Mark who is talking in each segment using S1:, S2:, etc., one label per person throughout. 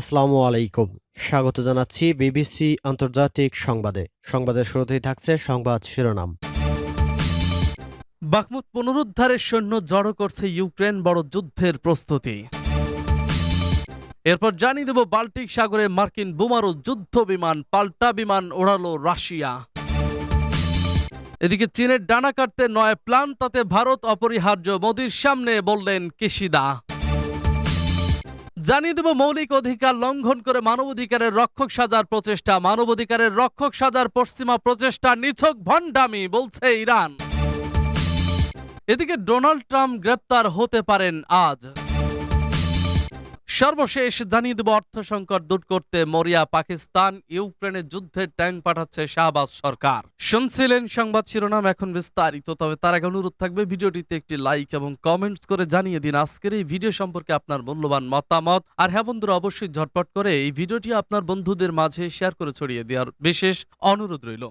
S1: আসসালামু আলাইকুম। স্বাগত জানাচ্ছি বিবিসি আন্তর্জাতিক সংবাদে। সংবাদের শুরুতেই থাকছে সংবাদ শিরোনাম।
S2: বাখমুত পুনরুদ্ধারের সৈন্য জড়ো করছে ইউক্রেন বড় যুদ্ধের প্রস্তুতি। এরপর জানিয়ে দেব বাল্টিক সাগরে মার্কিন বোমারু যুদ্ধ বিমান, পাল্টা বিমান ওড়ালো রাশিয়া। এদিকে চীনের ডানা কাটতে নয় প্ল্যান তাতে ভারত অপরিহার্য। মোদির সামনে বললেন কিশিদা। জানিয়ে দেব মৌলিক অধিকার লঙ্ঘন করে মানবাধিকারের রক্ষক সাজার প্রচেষ্টা। মানবাধিকারের রক্ষক সাজার পশ্চিমা প্রচেষ্টা নিছক ভণ্ডামি, বলছে ইরান। এদিকে ডোনাল্ড ট্রাম্প গ্রেপ্তার হতে পারেন আজ। সর্বশেষ জানিয়ে দেব অর্থ সংকট দূর করতে মরিয়া পাকিস্তান ইউক্রেনের যুদ্ধের ট্যাঙ্ক পাঠাচ্ছে শাহবাজ সরকার। শুনছিলেন সংবাদ শিরোনাম এখন বিস্তারিত, তবে তার আগে অনুরোধ থাকবে ভিডিওটিতে একটি লাইক এবং কমেন্টস করে জানিয়ে দিন আজকের এই ভিডিও সম্পর্কে আপনার মূল্যবান মতামত। আর হ্যাঁ বন্ধুরা, অবশ্যই ঝটপট করে এই ভিডিওটি আপনার বন্ধুদের মাঝে শেয়ার করে ছড়িয়ে দেওয়ার বিশেষ অনুরোধ রইল।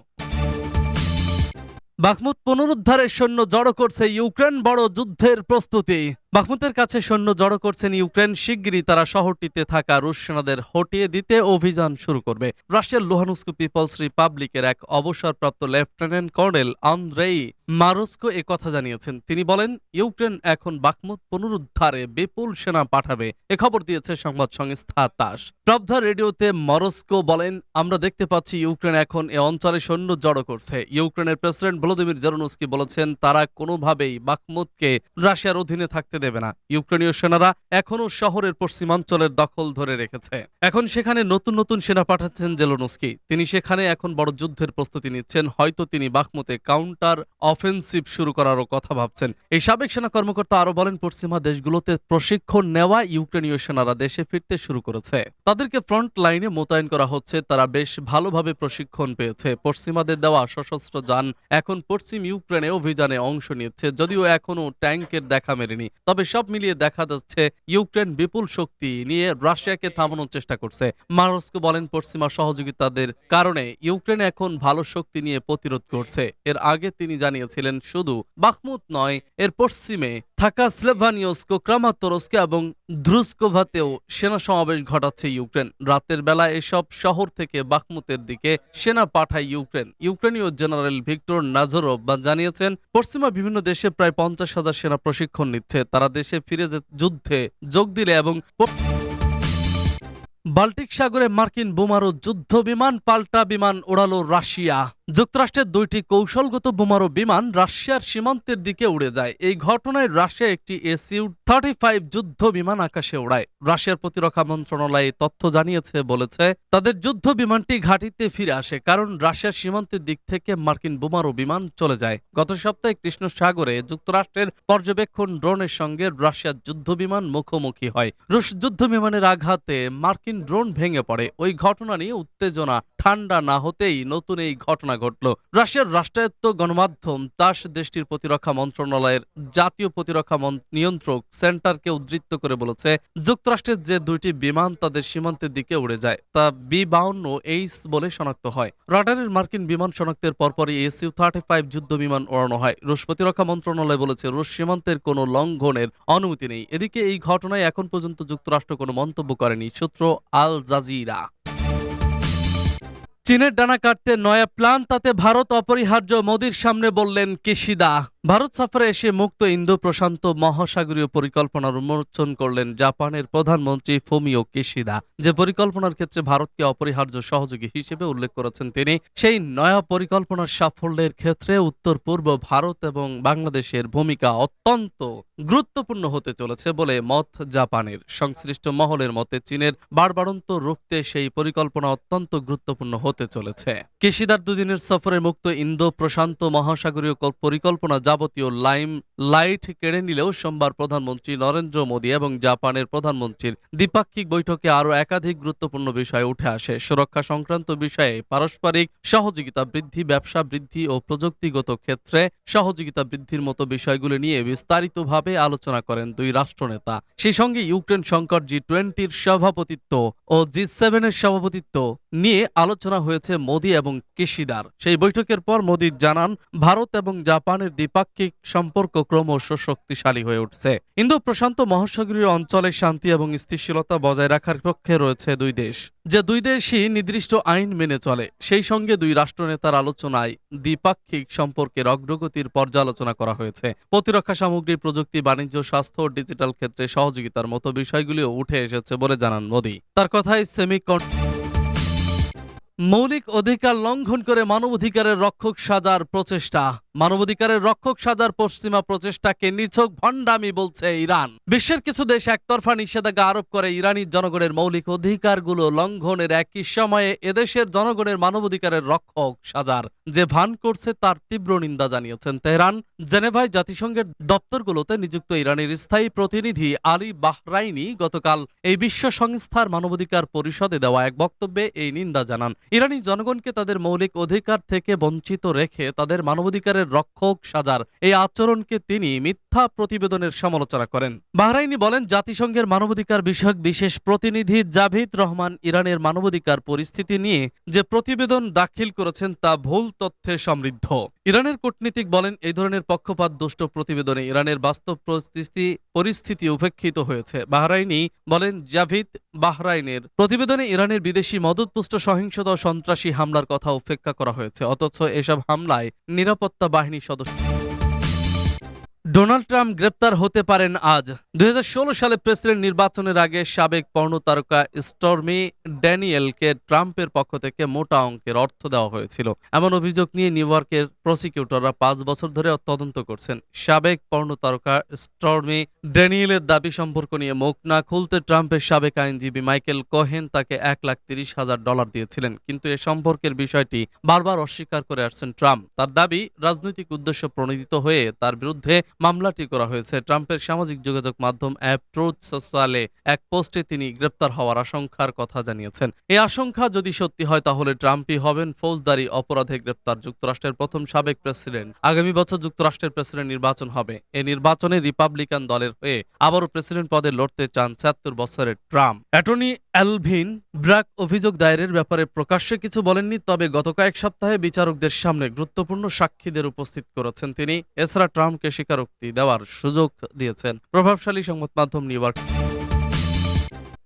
S2: বাখমুত পুনরুদ্ধারের সৈন্য জড়ো করছে ইউক্রেন বড় যুদ্ধের প্রস্তুতি। বাখমুতের কাছে সৈন্য জড়ো করছেন ইউক্রেন, শিগগিরই তারা শহরটিতে থাকা রুশ সেনাদের হটিয়ে দিতে অভিযান শুরু করবে। রাশিয়ার লোহানুস্কো পিপলস রিপাবলিকের এক অবসরপ্রাপ্ত লেফটেন্যান্ট কর্নেল আন্দ্রেই মারস্কো এ কথা জানিয়েছেন। তিনি বলেন, ইউক্রেন এখন বাখমুত পুনরুদ্ধারে বিপুল সেনা পাঠাবে। এ খবর দিয়েছে সংবাদ সংস্থা তাস। প্রবধা রেডিওতে মরস্কো বলেন, আমরা দেখতে পাচ্ছি ইউক্রেন এখন এ অঞ্চলে সৈন্য জড়ো করছে। ইউক্রেনের প্রেসিডেন্ট ভলোদিমির জেরোনস্কি বলেছেন, তারা কোনোভাবেই বাখমুতকে রাশিয়ার অধীনে থাকতে দেবে না। ইউক্রেনীয় সেনারা এখনও শহরের পশ্চিমাঞ্চলের দখল ধরে রেখেছে। এখন সেখানে নতুন নতুন সেনা পাঠাচ্ছেন জেলোনস্কি। তিনি সেখানে এখন বড় যুদ্ধের প্রস্তুতি নিচ্ছেন। হয়তো তিনি বাখমুতে কাউন্টার অফেন্সিভ শুরু করারও কথা ভাবছেন। এই সাবেক সেনা কর্মকর্তা আরও বলেন, পশ্চিমা দেশগুলোতে প্রশিক্ষণ নেওয়া ইউক্রেনীয় সেনারা দেশে ফিরতে শুরু করেছে। তাদেরকে ফ্রন্ট লাইনে মোতায়েন করা হচ্ছে। তারা বেশ ভালোভাবে প্রশিক্ষণ পেয়েছে। পশ্চিমাদের দেওয়া সশস্ত্র যান এখন পশ্চিম ইউক্রেনে অভিযানে অংশ নিচ্ছে। যদিও এখনও ট্যাঙ্কের দেখা মেলেনি। তবে সব মিলিয়ে দেখা যাচ্ছে, ইউক্রেন বিপুল শক্তি নিয়ে রাশিয়াকে থামানোর চেষ্টা করছে। মারস্কো বলেন, পশ্চিমা সহযোগিতাদের কারণে ইউক্রেন এখন ভালো শক্তি নিয়ে প্রতিরোধ করছে। এর আগে তিনি জানিয়েছিলেন, শুধু বাখমুত নয়, এর পশ্চিমে থাকা স্লেভানিয়স্কো ক্রামাতরস্কে এবং দ্রুস্কোভাতেও সেনা সমাবেশ ঘটাচ্ছে ইউক্রেন। রাতের বেলা এসব শহর থেকে বাখমুতের দিকে সেনা পাঠায় ইউক্রেন। ইউক্রেনীয় জেনারেল ভিক্টর নাজরভ জানিয়েছেন, পশ্চিমা বিভিন্ন দেশে প্রায় পঞ্চাশ হাজার সেনা প্রশিক্ষণ নিচ্ছে। তারা দেশে ফিরে যুদ্ধে যোগ দিলে এবং বাল্টিক সাগরে মার্কিন বোমারু যুদ্ধ বিমান পাল্টা বিমান ওড়ালো রাশিয়া। যুক্তরাষ্ট্রের দুইটি কৌশলগত বোমারু বিমান রাশিয়ার সীমান্তের দিকে উড়ে যায়। এই ঘটনায় রাশিয়া একটি এসইউ থার্টি ফাইভ যুদ্ধ বিমান আকাশে ওড়ায় রাশিয়ার প্রতিরক্ষা মন্ত্রণালয় তথ্য জানিয়েছে, বলেছে, তাদের যুদ্ধ বিমানটি ঘাঁটিতে ফিরে আসে কারণ রাশিয়ার সীমান্তের দিক থেকে মার্কিন বোমারু বিমান চলে যায়। গত সপ্তাহে কৃষ্ণ সাগরে যুক্তরাষ্ট্রের পর্যবেক্ষণ ড্রোনের সঙ্গে রাশিয়ার যুদ্ধ বিমান মুখোমুখি হয়। রুশ যুদ্ধ বিমানের আঘাতে মার্কিন ড্রোন ভেঙে পড়ে। ওই ঘটনা নিয়ে উত্তেজনা ঠান্ডা না হতেই নতুন এই ঘটনা ঘটল। রাশিয়ার রাষ্ট্রায়ত্ত গণমাধ্যম তাস দেশটির প্রতিরক্ষা মন্ত্রণালয়ের জাতীয় প্রতিরক্ষা নিয়ন্ত্রক সেন্টারকে উদ্ধৃত করে বলেছে, যুক্তরাষ্ট্রের যে দুইটি বিমান তাদের সীমান্তের দিকে উড়ে যায়, তা বি বাউন্ন এইস বলে শনাক্ত হয়। রাডারের মার্কিন বিমান শনাক্তের পরপরই এসইউ থার্টি ফাইভ যুদ্ধ বিমান ওড়ানো হয়। রুশ প্রতিরক্ষা মন্ত্রণালয় বলেছে, রুশ সীমান্তের কোনো লঙ্ঘনের অনুমতি নেই। এদিকে এই ঘটনায় এখন পর্যন্ত যুক্তরাষ্ট্র কোনো মন্তব্য করেনি সূত্র আল জাজিরা। চীনের ডানা কাটতে নয়া প্ল্যান তাতে ভারত অপরিহার্য মোদির সামনে বললেন কিশিদা। ভারত সফরে এসে মুক্ত ইন্দো প্রশান্ত মহাসাগরীয় পরিকল্পনার উন্মোচন করলেন জাপানের প্রধানমন্ত্রী ফুমিও কিশিদা। যে পরিকল্পনার ক্ষেত্রে ভারতকে অপরিহার্য সহযোগী হিসেবে উল্লেখ করেছেন তিনি, সেই নয়া পরিকল্পনার সাফল্যের ক্ষেত্রে উত্তর পূর্ব ভারত এবং বাংলাদেশের ভূমিকা অত্যন্ত গুরুত্বপূর্ণ হতে চলেছে বলে মত জাপানের। সংশ্লিষ্ট মহলের মতে চীনের বাড়বাড়ন্ত রুখতে সেই পরিকল্পনা অত্যন্ত গুরুত্বপূর্ণ হতে চলেছে। কেশিদার দুদিনের সফরে মুক্ত ইন্দো প্রশান্ত মহাসাগরীয় পরিকল্পনা যাবতীয় লাইম, লাইট কেড়ে নিলেও সোমবার প্রধানমন্ত্রী নরেন্দ্র মোদী এবং জাপানের প্রধানমন্ত্রীর দ্বিপাক্ষিক বৈঠকে আরও একাধিক গুরুত্বপূর্ণ বিষয় উঠে আসে। সুরক্ষা সংক্রান্ত বিষয়ে পারস্পরিক সহযোগিতা বৃদ্ধি, ব্যবসা বৃদ্ধি ও প্রযুক্তিগত ক্ষেত্রে সহযোগিতা বৃদ্ধির মতো বিষয়গুলি নিয়ে বিস্তারিতভাবে আলোচনা করেন দুই রাষ্ট্রনেতা। সেই সঙ্গে ইউক্রেন সংকট জি টোয়েন্টির সভাপতিত্ব ও জি সেভেনের সভাপতিত্ব নিয়ে আলোচনা হয়েছে মোদি এবং কিশিদার। সেই বৈঠকের পর মোদি জানান, ভারত এবং জাপানের দ্বিপাক্ষিক সম্পর্ক ক্রমশ শক্তিশালী হয়ে উঠছে। ইন্দো প্রশান্ত মহাসাগরীয় অঞ্চলে শান্তি এবং স্থিতিশীলতা বজায় রাখার পক্ষে রয়েছে দুই দেশ। যে দুই দেশই নির্দিষ্ট আইন মেনে চলে, সেই সঙ্গে দুই রাষ্ট্রনেতার আলোচনায় দ্বিপাক্ষিক সম্পর্কের অগ্রগতির পর্যালোচনা করা হয়েছে। প্রতিরক্ষা সামগ্রী, প্রযুক্তি, বাণিজ্য, স্বাস্থ্য ডিজিটাল ক্ষেত্রে সহযোগিতার মতো বিষয়গুলিও উঠে এসেছে বলে জানান মোদি। তার কথায় সেমিকন মৌলিক অধিকার লঙ্ঘন করে মানবাধিকারের রক্ষক সাজার প্রচেষ্টা। মানবাধিকারের রক্ষক সাজার পশ্চিমা প্রচেষ্টাকে নিছক ভণ্ডামি বলছে ইরান। বিশ্বের কিছু দেশ একতরফা নিষেধাজ্ঞা আরোপ করে ইরানি জনগণের মৌলিক অধিকারগুলো লঙ্ঘনের একই সময়ে এদেশের জনগণের মানবাধিকারের রক্ষক সাজার। যে ভান করছে তার তীব্র নিন্দা জানিয়েছেন তেহরান। জেনেভায় জাতিসংঘের দপ্তরগুলোতে নিযুক্ত ইরানের স্থায়ী প্রতিনিধি আলী বাহরাইনি গতকাল এই বিশ্ব সংস্থার মানবাধিকার পরিষদে দেওয়া এক বক্তব্যে এই নিন্দা জানান। ইরানি জনগণকে তাদের মৌলিক অধিকার থেকে বঞ্চিত রেখে তাদের মানবাধিকারের রক্ষক সাজার এই আচরণকে তিনি মিথ্যা প্রতিবেদনের সমালোচনা করেন। বাহরাইনি বলেন, জাতিসংঘের মানবাধিকার বিষয়ক বিশেষ প্রতিনিধি জাভিদ রহমান ইরানের মানবাধিকার পরিস্থিতি নিয়ে যে প্রতিবেদন দাখিল করেছেন তা ভুল তথ্যে সমৃদ্ধ। ইরানের কূটনীতিক বলেন, এই ধরনের পক্ষপাত, দুষ্ট প্রতিবেদনে ইরানের বাস্তব পরিস্থিতি পরিস্থিতি উপেক্ষিত হয়েছে। বাহরাইনি বলেন, জাভিদ বাহরাইনের প্রতিবেদনে ইরানের বিদেশি মদতপুষ্ট সহিংসতা ও সন্ত্রাসী হামলার কথা উপেক্ষা করা হয়েছে, অথচ এসব হামলায় নিরাপত্তা বাহিনীর সদস্য ডোনাল্ড ট্রাম্প গ্রেপ্তার হতে পারেন আজ। দুই হাজার ষোলো সালে প্রেসিডেন্ট নির্বাচনের আগে সাবেক পর্ণ তারকা স্টর্মি ড্যানিয়েলকে ট্রাম্পের পক্ষ থেকে মোটা অঙ্কের অর্থ দেওয়া হয়েছিল। এমন অভিযোগ নিয়ে নিউ ইয়র্কের প্রসিকিউটররা পাঁচ বছর ধরে তদন্ত করছেন। সাবেক পর্ণ তারকা স্টর্মি ড্যানিয়েলের দাবি সম্পর্ক নিয়ে মুখ না খুলতে ট্রাম্পের সাবেক আইনজীবী মাইকেল কোহেন তাকে এক লাখ তিরিশ হাজার ডলার দিয়েছিলেন। কিন্তু এ সম্পর্কের বিষয়টি বারবার অস্বীকার করে আসছেন ট্রাম্প। তার দাবি, রাজনৈতিক উদ্দেশ্য প্রণোদিত হয়ে তার বিরুদ্ধে মামলাটি করা হয়েছে। ট্রাম্পের সামাজিক যোগাযোগ মাধ্যম অ্যাপ ট্রুথ সোশ্যালে এক পোস্টে তিনি গ্রেপ্তার হওয়ার আশঙ্কার কথা জানিয়েছেন। এই আশঙ্কা যদি সত্যি হয়, তাহলে ট্রাম্পই হবেন ফৌজদারি অপরাধে গ্রেপ্তার। যুক্তরাষ্ট্রের প্রথম সাবেক প্রেসিডেন্ট, আগামী বছর যুক্তরাষ্ট্রের প্রেসিডেন্ট নির্বাচন হবে। এই নির্বাচনে রিপাবলিকান দলের হয়ে আবারও প্রেসিডেন্ট পদে লড়তে চান ছিয়াত্তর বছরের ট্রাম্প। অ্যাটর্নি অ্যালভিন ব্র্যাক অভিযোগ দায়েরের ব্যাপারে প্রকাশ্যে কিছু বলেননি, তবে গত কয়েক সপ্তাহে বিচারকদের সামনে গুরুত্বপূর্ণ সাক্ষীদের উপস্থিত করেছেন তিনি। এছাড়া ট্রাম্পকে স্বীকারোক্তি দেওয়ার সুযোগ দিয়েছেন। প্রভাবশালী সংবাদ মাধ্যম নিউ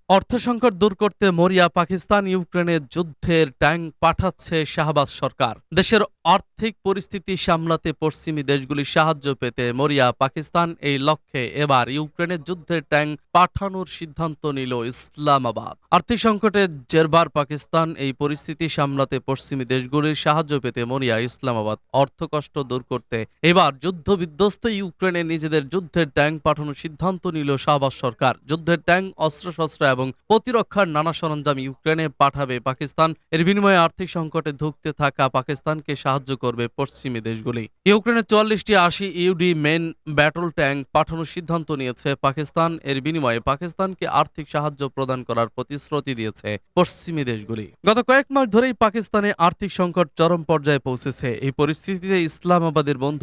S2: অর্থ সংকট দূর করতে মরিয়া পাকিস্তান ইউক্রেনের যুদ্ধের ট্যাঙ্ক পাঠাচ্ছে শাহবাজ সরকার। দেশের আর্থিক পরিস্থিতি সামলাতে পশ্চিমী দেশগুলি সাহায্য পেতে মরিয়া পাকিস্তান এই লক্ষ্যে এবার ইউক্রেনের যুদ্ধের ট্যাঙ্ক পাঠানোর সিদ্ধান্ত নিল ইসলামাবাদ। আর্থিক সংকটের জেরবার পাকিস্তান এই পরিস্থিতি সামলাতে পশ্চিমী দেশগুলির সাহায্য পেতে মরিয়া ইসলামাবাদ অর্থকষ্ট দূর করতে এবার যুদ্ধ বিধ্বস্ত ইউক্রেনে নিজেদের যুদ্ধের ট্যাঙ্ক পাঠানোর সিদ্ধান্ত নিল শাহবাজ সরকার। যুদ্ধের ট্যাঙ্ক অস্ত্রশস্ত্র এবং প্রতিরক্ষার নানা সরঞ্জাম ইউক্রেনে পাঠাবে পাকিস্তান। এর বিনিময়ে আর্থিক সংকটে ধুঁকতে থাকা পাকিস্তানকে সাহায্য করবে পশ্চিমী দেশগুলি। ইউক্রেনের চুয়াল্লিশটি আশি ইউডি মেন ব্যাটল ট্যাঙ্ক পাঠানোর সিদ্ধান্ত নিয়েছে পাকিস্তান। এর বিনিময়ে পাকিস্তানকে আর্থিক সাহায্য প্রদান করার প্রতিশ্রুতি দিয়েছে পশ্চিমী দেশগুলি। গত কয়েক মাস ধরেই পাকিস্তানে আর্থিক সংকট চরম পর্যায়ে পৌঁছেছে। এই পরিস্থিতিতে ইসলামাবাদের বন্ধু